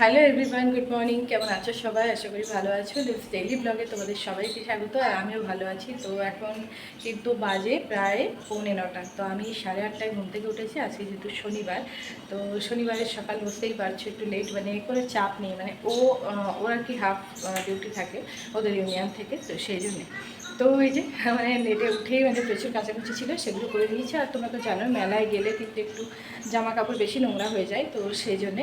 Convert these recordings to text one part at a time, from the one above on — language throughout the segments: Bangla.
হ্যালো এভরিওয়ান গুড মর্নিং কেমন আছো সবাই? আশা করি ভালো আছো। ডেইলি ব্লগে তোমাদের সবাইকে স্বাগত, আর আমিও ভালো আছি। তো এখন কিন্তু বাজে প্রায় পৌনে নটা। তো আমি সাড়ে আটটায় ঘুম থেকে উঠেছি, আজকে যেহেতু শনিবার। তো শনিবারের সকাল বুঝতেই পারছ, একটু লেট মানে কোনো চাপ নেই। মানে ও ওর কি হাফ ডিউটি থাকে, ওদের ইউনিয়ন থেকে, তো সেই জন্যে। তো ওই যে মানে নেটে উঠেই মানে প্রচুর কাচাকুচি ছিল, সেগুলো করে দিয়েছি। আর তোমরা তো জানো মেলায় গেলে কিন্তু একটু জামা কাপড় বেশি নোংরা হয়ে যায়, তো সেই জন্যে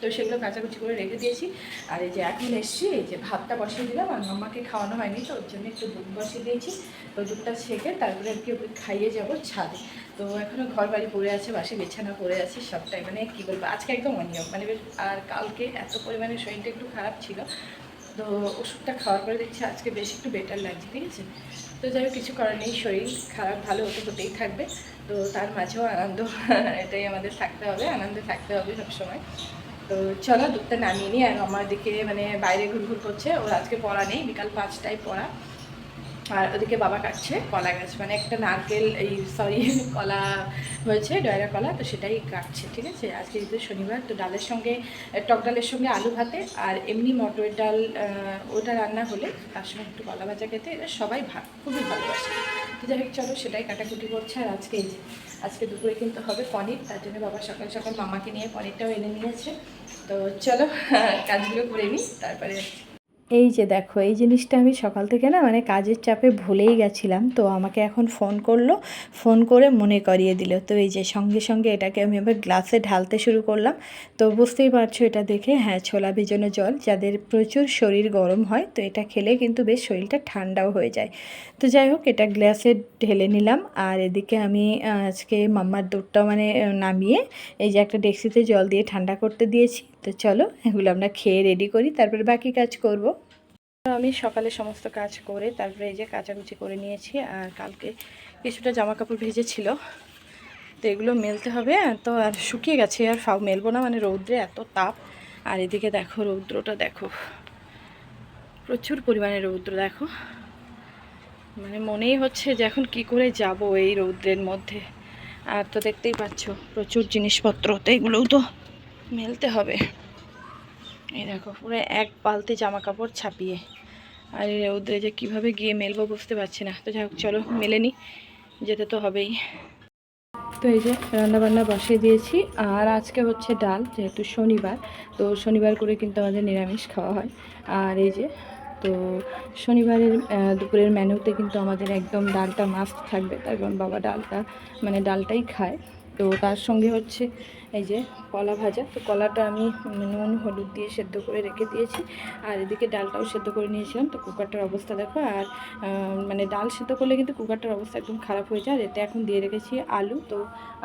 তো সেগুলো কাচাকুচি করে রেখে দিয়েছি। আর এই যে এখন এসছি, এই যে ভাতটা বসিয়ে দিলাম, আর মাম্মাকে খাওয়ানো হয়নি, তো ওর জন্য একটু দুধ বসিয়ে দিয়েছি। তো দুধটা ছেঁকে তারপরে আর কি খাইয়ে যাব ছাদে। তো এখনও ঘর বাড়ি পড়ে আছে, বাসে বিছানা পড়ে আছে, সবটাই মানে কী বলব, আজকে একদম অনিয়ম। মানে আর কালকে এত পরিমাণে শরীরটা একটু খারাপ ছিল তো ওষুধটা খাওয়ার পরে দেখছি আজকে বেশ একটু বেটার লাগছে, ঠিক আছে? তো যাই হোক, কিছু করার নেই, শরীর খারাপ, ভালো হতে হতেই থাকবে। তো তার মাঝেও আনন্দ, এটাই আমাদের থাকতে হবে, আনন্দে থাকতে হবে সবসময়। তো চলো, দুধটা নামিয়ে নিই, আর আমার দিকে মানে বাইরে ঘুরঘুর করছে, ওর আজকে পড়া নেই, বিকাল পাঁচটায় পড়া। আর ওদিকে বাবা কাটছে, কলা গাছ। মানে একটা নারকেল, এই সরি কলা হয়েছে ডয়রা কলা, তো সেটাই কাটছে, ঠিক আছে? আজকে যেহেতু শনিবার, তো ডালের সঙ্গে টক ডালের সঙ্গে আলু ভাতে, আর এমনি মটরের ডাল ওটা রান্না হলে তার সঙ্গে একটু কলা ভাজা খেতে এটা সবাই ভাগ খুবই ভালোবাসে। তো যাই হোক, চলো সেটাই কাটাকুটি করছে, আর আজকে আজকে দুপুরে কিন্তু হবে পনির, তার জন্য বাবা সকাল সকাল মামাকে নিয়ে পনিরটাও এনে নিয়েছে। তো চলো, কাজগুলো করে নিই, তারপরে এই যে দেখো, এই জিনিসটা আমি সকাল থেকে না মানে কাজের চাপে ভুলেই গেছিলাম। তো আমাকে এখন ফোন করল, ফোন করে মনে করিয়ে দিল। তো এই যে সঙ্গে সঙ্গে এটাকে আমি আবার গ্লাসে ঢালতে শুরু করলাম। তো বুঝতেই পারছ এটা দেখে হ্যাঁ ছোলা ভেজানো জল, যাদের প্রচুর শরীর গরম হয়, তো এটা খেলে কিন্তু বেশ শরীরটা ঠান্ডাও হয়ে যায়। তো যাই হোক, এটা গ্লাসে ঢেলে নিলাম। আর এদিকে আমি আজকে মাম্মার দুধটা মানে নামিয়ে এই যে একটা ডেক্সিতে জল দিয়ে ঠান্ডা করতে দিয়েছি। তো চলো, এগুলো আমরা খেয়ে রেডি করি, তারপরে বাকি কাজ করব। আমি সকালে সমস্ত কাজ করে, তারপরে এই যে কাচাকুচি করে নিয়েছি আর কালকে কিছুটা জামা কাপড় ভেজেছিল। তো এগুলো মেলতে হবে, তো আর শুকিয়ে গেছে, আর ফাও মেলবো না মানে রৌদ্রে এত তাপ। আর এদিকে দেখো রৌদ্রটা, দেখো। প্রচুর পরিমাণে রৌদ্র, দেখো। মানে মনেই হচ্ছে যে এখন কি করে যাব এই রৌদ্রের মধ্যে। আর তো দেখতেই পাচ্ছ, প্রচুর জিনিসপত্র, তো এগুলোও তো মেলতে হবে। এই দেখো, পুরো এক বালতি জামা কাপড় ছাপিয়ে। আর রৌদ্রে যে কীভাবে গিয়ে মেলবো বুঝতে পারছি না। তো যাই হোক, চলো মেলে নি, যেতে তো হবেই। তো এই যে রান্নাবান্না বসিয়ে দিয়েছি, আর আজকে হচ্ছে ডাল, যেহেতু শনিবার, তো শনিবার করে কিন্তু আমাদের নিরামিষ খাওয়া হয়। আর এই যে, তো শনিবারের দুপুরের মেনুতে কিন্তু আমাদের একদম ডালটা মাস্ট থাকবে, তার কারণ বাবা ডালটা মানে ডালটাই খায়। তো তার সঙ্গে হচ্ছে এই যে কলা ভাজা। তো কলাটা আমি নুন হলুদ দিয়ে সেদ্ধ করে রেখে দিয়েছি। আর এদিকে ডালটাও সেদ্ধ করে নিয়েছিলাম। তো কুকারটার অবস্থা দেখো, আর মানে ডাল সেদ্ধ করলে কিন্তু কুকারটার অবস্থা একদম খারাপ হয়ে যায়। আর এতে এখন দিয়ে রেখেছি আলু। তো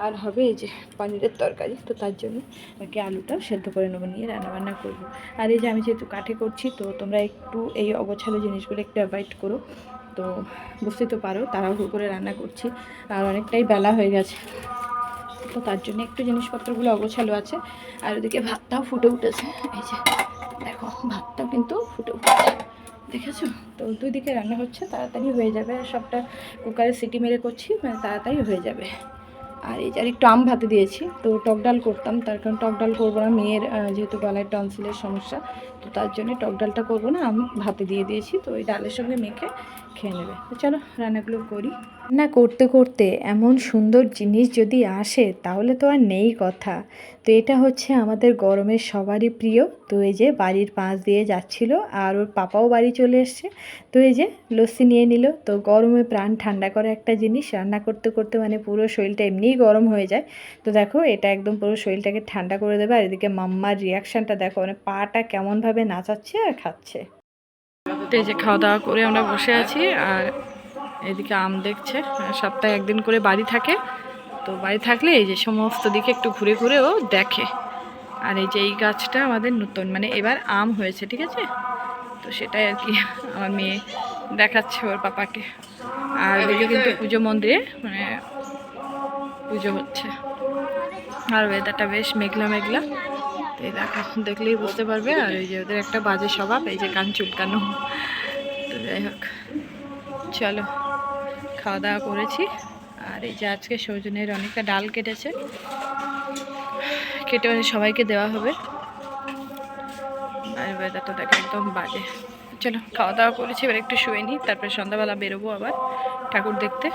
আর হবে এই যে পনিরের তরকারি। তো তার জন্য কি আলুটাও সেদ্ধ করে নেব নিয়ে রান্নাবান্না করব। আর এই যে আমি যেহেতু কাঠে করছি, তো তোমরা একটু এই অগোছালো জিনিসগুলো একটু অ্যাভয়েড করো। তো বুঝতেই তো পারো, তাড়াহুড়ো করে রান্না করছি। আর অনেকটাই বেলা হয়ে গেছে। তো তার জন্য একটু জিনিসপত্রগুলো অগোছালো আছে। আর ওদিকে ভাতটাও ফুটে উঠেছে। এই যে, দেখো, ভাতটাও কিন্তু ফুটে উঠেছে। দেখেছ? তো দুই দিকে রান্না হচ্ছে, তাড়াতাড়ি হয়ে যাবে। আর সবটা কুকারে সিটি মেরে করছি মানে তাড়াতাড়ি হয়ে যাবে। আর এই যে আর একটু আম ভাতে দিয়েছি, তো টক ডাল করতাম। তার কারণ টক ডাল করব না, মেয়ের যেহেতু গলায় টনসিলের সমস্যা। তো তার জন্য টক ডালটা করব না, আমি ভাতে দিয়ে দিয়েছি, তো ওই ডালের সঙ্গে মেখে খেয়ে নেবে। তো চলো রান্নাগুলো করি। না করতে করতে এমন সুন্দর জিনিস যদি আসে, তাহলে তো আর নেই কথা। তো এটা হচ্ছে আমাদের গরমের সবারই প্রিয়। তো এই যে বাড়ির পাশ দিয়ে যাচ্ছিল, আর ওর পাপাও বাড়ি চলে এসছে। তো এই যে লস্যি নিয়ে নিল। তো গরমে প্রাণ ঠান্ডা করে একটা জিনিস। রান্না করতে করতে মানে পুরো শরীরটা এমনিই গরম হয়ে যায়। তো দেখো, এটা একদম পুরো শরীরটাকে ঠান্ডা করে দেবে। আর এদিকে মাম্মার রিয়াকশানটা দেখো মানে পাটা কেমনভাবে নাচাচ্ছে আর খাচ্ছে। যে খাওয়া দাওয়া করে আমরা বসে আছি আর এদিকে আম দেখছে। সপ্তাহে একদিন করে বাড়ি থাকে। তো বাড়ি থাকলে এই যে সমস্ত দিকে একটু ঘুরে ঘুরে ও দেখে। আর এই যে এই গাছটা আমাদের নতুন মানে এবার আম হয়েছে, ঠিক আছে? তো সেটাই আর কি আমার মেয়ে দেখাচ্ছে ওর পাপাকে। আর ওইদিকে কিন্তু পুজো মন্দিরে মানে পুজো হচ্ছে। আর ওয়েদারটা বেশ মেঘলা মেঘলা। এই দেখো দেখলেই বুঝতে পারবে, আর এই যে ওদের একটা বাজে স্বভাব, এই যে কান চুলকানো। তো যাই হোক, চলো খাওয়া দাওয়া করেছি। আর এই যে আজকে সৌজনের অনেকটা ডাল কেটেছে। কেটে মানে সবাইকে দেওয়া হবে। আর দেখো একদম বাজে। চলো খাওয়া দাওয়া করেছি, এবার একটু শুয়ে নিই, তারপরে সন্ধ্যাবেলা বেরোবো আবার ঠাকুর দেখতে।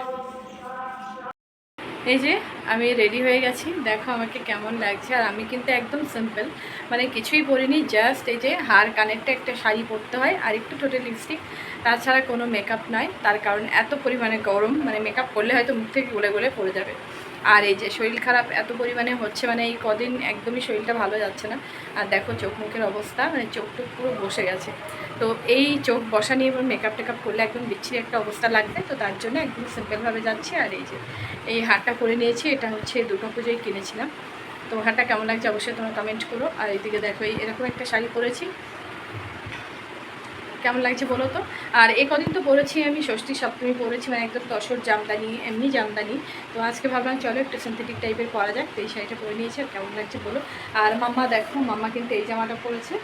এই যে, আমি রেডি হয়ে গেছি। দেখো আমাকে কেমন লাগছে। আর আমি কিন্তু একদম সিম্পল মানে কিছুই পরিনি জাস্ট এই যে হার কানেরটা একটা শাড়ি পরতে হয়, আর একটু টোটাল লিপস্টিক তাছাড়া কোনো মেকআপ নয় তার কারণ এত পরিমাণে গরম মানে মেকআপ করলে হয়তো মুখ থেকে গলে গলে পড়ে যাবে। আর এই যে শরীর খারাপ, এত পরিমাণে হচ্ছে মানে এই কদিন একদমই শরীরটা ভালো যাচ্ছে না। আর দেখো চোখ মুখের অবস্থা মানে চোখ টুক পুরো বসে গেছে। তো এই চোখ বসা নিয়ে এবার মেকআপ টেকআপ করলে একদম বিচ্ছিরি একটা অবস্থা লাগবে, তো তার জন্য একদম সিম্পলভাবে যাচ্ছি। আর এই যে, এই হারটা করে নিয়েছি, এটা হচ্ছে দুর্গা পুজোয় কিনেছিলাম। তো হারটা কেমন লাগছে অবশ্যই তোমরা কমেন্ট করো। আর এইদিকে দেখো, এই এরকম একটা শাড়ি পরেছি। কেমন লাগছে বলো তো? আর এ কদিন তো পরেছি আমি, ষষ্ঠী সপ্তমী পরেছি মানে একদম তসর জামদানি, এমনি জামদানি। তো আজকে ভাবলাম চলো একটু সিনথেটিক টাইপের পরা যাক, তো এই শাড়িটা পরে নিয়েছি, আর কেমন লাগছে বলো। আর মাম্মা দেখো, মাম্মা কিন্তু এই জামাটা পরেছে।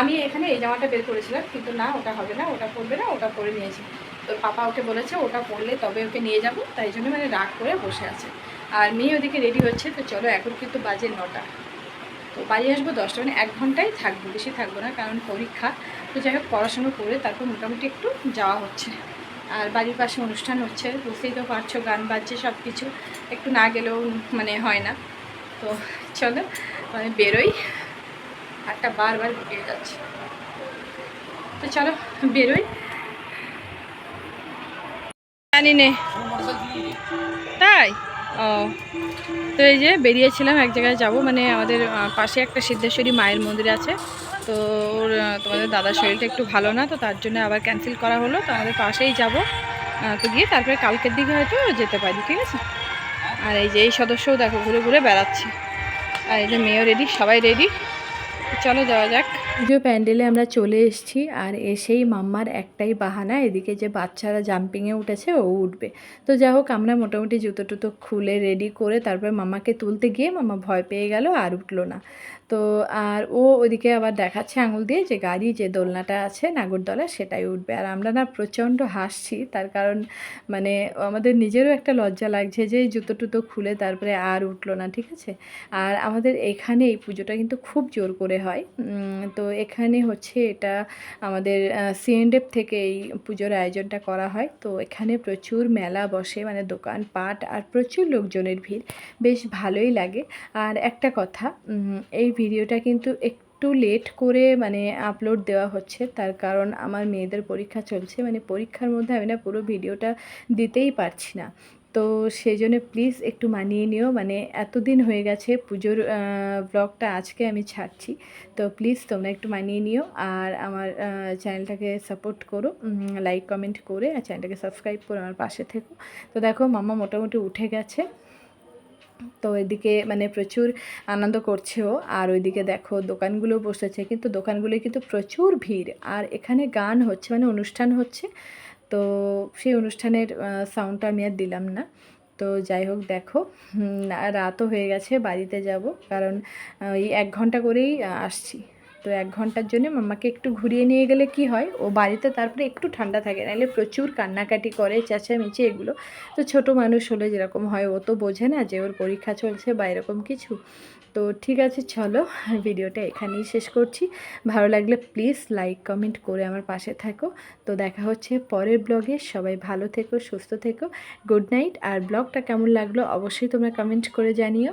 আমি এখানে এই জামাটা বের করেছিলাম, কিন্তু না, ওটা হবে না, ওটা পরবে না, ওটা পরে নিয়েছি। তো পাপা ওকে বলেছে, ওটা পরলে তবে ওকে নিয়ে যাব। তাই জন্য মানে রাগ করে বসে আছে। আর মেয়ে ওদিকে রেডি হচ্ছে, তো চলো এখন কিন্তু বাজে নটা। তো বাড়ি আসব দশটা মানে এক ঘন্টায় থাকব, বেশি থাকব না, কারণ পরীক্ষা। তো যাই হোক, পড়াশুনো করে তারপর মোটামুটি একটু যাওয়া হচ্ছে। আর বাড়ির পাশে অনুষ্ঠান হচ্ছে, বুঝতেই তো পারছ, গান বাজছে সব কিছু একটু না গেলেও মানে হয় না। তো চলো মানে বেরোই। হাতটা বারবার ঘুরিয়ে যাচ্ছে। তো চলো, বেরোই। জানি নে। তাই? ও। তো এই যে বেরিয়েছিলাম, এক জায়গায় যাব। মানে আমাদের পাশে একটা সিদ্ধেশ্বরী মায়ের মন্দির আছে। তো ওর তোমাদের দাদার শরীরটা একটু ভালো না, তো তার জন্য আবার ক্যান্সেল করা হলো। তো আমাদের পাশেই যাব। তো গিয়ে তারপরে কালকের দিকে হয়তো যেতে পারি, ঠিক আছে? আর এই যে এই সদস্যও দেখো, ঘুরে ঘুরে বেড়াচ্ছে। আর এই যে মেয়েও রেডি সবাই রেডি চলো যাওয়া যাক। পুজো প্যান্ডেলে আমরা চলে এসেছি আর এসেই মাম্মার একটাই বাহানা, এদিকে যে বাচ্চারা জাম্পিংয়ে উঠেছে, ও উঠবে। তো যাই হোক, আমরা মোটামুটি জুতো টুতো খুলে রেডি করে তারপর মামাকে তুলতে গিয়ে মামা ভয় পেয়ে গেল আর উঠল না। তো আর ও ওদিকে আবার দেখাচ্ছে আঙুল দিয়ে যে গাড়ি, যে দোলনাটা আছে নাগরদোলা, সেটাই উঠবে। আর আমরা না প্রচণ্ড হাসছি, তার কারণ মানে আমাদের নিজেরও একটা লজ্জা লাগছে যে জুতো টুতো খুলে তারপরে আর উঠল না, ঠিক আছে? আর আমাদের এখানে এই পুজোটা কিন্তু খুব জোর করে হয়। তো এখানে হচ্ছে এটা আমাদের সিএনডেফ থেকে এই পুজোর আয়োজনটা করা হয়। তো এখানে প্রচুর মেলা বসে মানে দোকান পাট আর প্রচুর লোকজনের ভিড়। বেশ ভালোই লাগে। আর একটা কথা এই ভিডিওটা কিন্তু একটু লেট করে মানে আপলোড দেওয়া হচ্ছে। তার কারণ আমার মেয়েদের পরীক্ষা চলছে। মানে পরীক্ষার মধ্যে আমি না পুরো ভিডিওটা দিতেই পারছি না। তো সেই জন্য প্লিজ একটু মানিয়ে নিও। মানে এতদিন হয়ে গেছে পুজোর ব্লগটা আজকে আমি ছাড়ছি। তো প্লিজ তোমরা একটু মানিয়ে নিও। আর আমার চ্যানেলটাকে সাপোর্ট করো। লাইক কমেন্ট করে আর চ্যানেলটাকে সাবস্ক্রাইব করে আমার পাশে থেকো। তো দেখো মামা মোটামুটি উঠে গেছে। তো এদিকে মানে প্রচুর আনন্দ করছেও। আর ওইদিকে দেখো দোকানগুলো বসেছে, কিন্তু দোকানগুলো কিন্তু প্রচুর ভিড়। আর এখানে গান হচ্ছে মানে অনুষ্ঠান হচ্ছে। তো সেই অনুষ্ঠানের সাউন্ডটা আমি আর দিলাম না। তো যাই হোক দেখো রাতও হয়ে গেছে, বাড়িতে যাব। কারণ এই এক ঘণ্টা করেই আসছি। তো এক ঘণ্টার জন্য মাম্মাকে একটু ঘুরিয়ে নিয়ে গেলে কি হয়? ও বাড়িতে তারপরে একটু ঠান্ডা থাকে, নাহলে প্রচুর কান্নাকাটি করে, চেঁচামেচি এগুলো। তো ছোট মানুষ হলে যেরকম হয়, ও তো বোঝে না যে ওর পরীক্ষা চলছে বা এরকম কিছু। তো ঠিক আছে, চলো ভিডিওটা এখানেই শেষ করছি। ভালো লাগলে প্লিজ লাইক, কমেন্ট করে আমার পাশে থাকো। তো দেখা হচ্ছে পরের ব্লগে। সবাই ভালো থেকো, সুস্থ থেকো। Good night. আর ব্লগটা কেমন লাগল অবশ্যই তোমরা কমেন্ট করে জানিও।